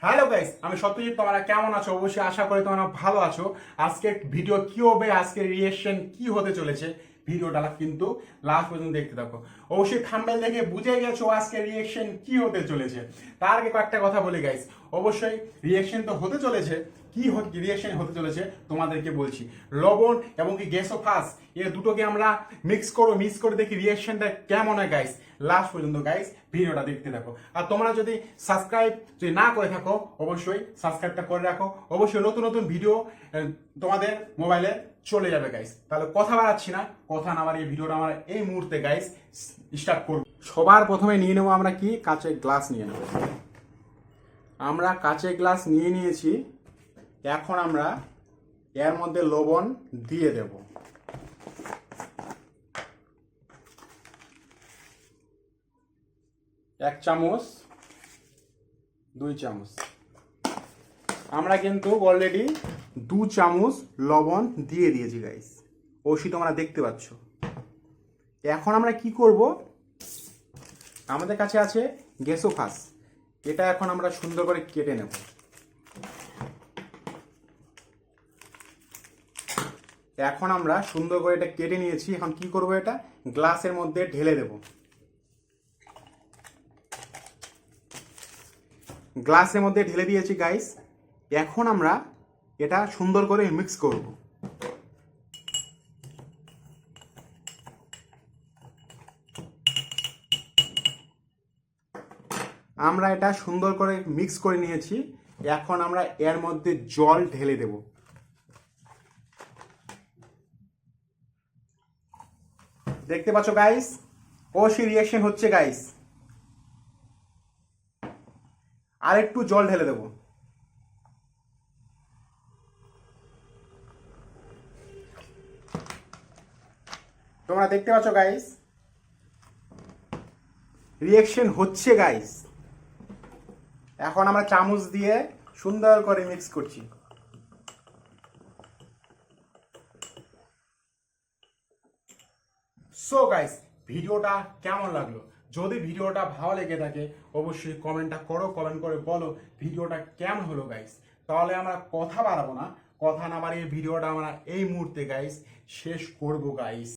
How guys আমি সত্যজিৎ, তোমরা কেমন আছো? অবশ্যই আশা করি তোমরা ভালো আছো। আজকে ভিডিও কি হবে? আজকে রিয়েকশন কি হতে চলেছে? ভিডিওটা কিন্তু লাস্ট পর্যন্ত দেখতে থাকো। অবশ্যই থাম্বেল দেখে বুঝে গেছো আজকে রিয়েকশন কি হতে চলেছে। তার আগে কয়েকটা কথা বলি গাইস অবশ্যই রিয়েকশন তো হতে চলেছে। কি রিয়েকশন হতে চলেছে তোমাদেরকে বলছি। লবণ এবং কি গ্যাসোফাস এ দুটোকে আমরা মিক্স করো মিক্স করে দেখি রিয়েকশনটা কেমন হয় গাইস লাস্ট পর্যন্ত গাইস ভিডিওটা দেখতে থাকো। আর তোমরা যদি সাবস্ক্রাইব যদি না করে থাকো অবশ্যই সাবস্ক্রাইবটা করে রাখো। অবশ্যই নতুন নতুন ভিডিও তোমাদের মোবাইলে চলে যাবে গাইস তাহলে কথা বাড়াচ্ছি না। কথা না আমার এই ভিডিওটা আমার এই মুহূর্তে গাইস স্টার্ট করব। সবার প্রথমে নিয়ে নেব আমরা কি? কাঁচের গ্লাস নিয়ে নেব। আমরা কাঁচের গ্লাস নিয়ে নিয়েছি। এখন আমরা এর মধ্যে লবণ দিয়ে দেব। এক চামচ, দুই চামচ। আমরা কিন্তু অলরেডি দু চামচ লবণ দিয়ে দিয়েছি গাইস ওষি তোমরা দেখতে পাচ্ছ। এখন আমরা কি করব? আমাদের কাছে আছে গ্যাসোফাস। এটা এখন আমরা সুন্দর করে কেটে নেব। এখন আমরা সুন্দর করে এটা কেটে নিয়েছি। এখন কি করব এটা? গ্লাসের মধ্যে ঢেলে দেব। গ্লাসের মধ্যে ঢেলে দিয়েছি গাইস এখন আমরা এটা সুন্দর করে মিক্স করব। আমরা এটা সুন্দর করে মিক্স করে নিয়েছি। এখন আমরা এর মধ্যে জল ঢেলে দেব। দেখতে পাচ্ছ গাইস অবশ্যই রিয়াকশন হচ্ছে গাইস আর একটু জল ঢেলে দেব। তোমরা দেখতে পাচ্ছ গাইস রিয়েকশন হচ্ছে গাইস এখন আমরা চামচ দিয়ে সুন্দর করে মিক্স করছি। সো গাইস ভিডিওটা কেমন লাগল? যদি ভিডিওটা ভালো লেগে থাকে, অবশ্যই কমেন্টটা করো কমেন্ট করে বলো ভিডিওটা কেমন হলো গাইস তাহলে আমরা কথা বাড়াবো না। কথা না বাড়িয়ে ভিডিওটা আমরা এই মুহূর্তে গাইস শেষ করব গাইস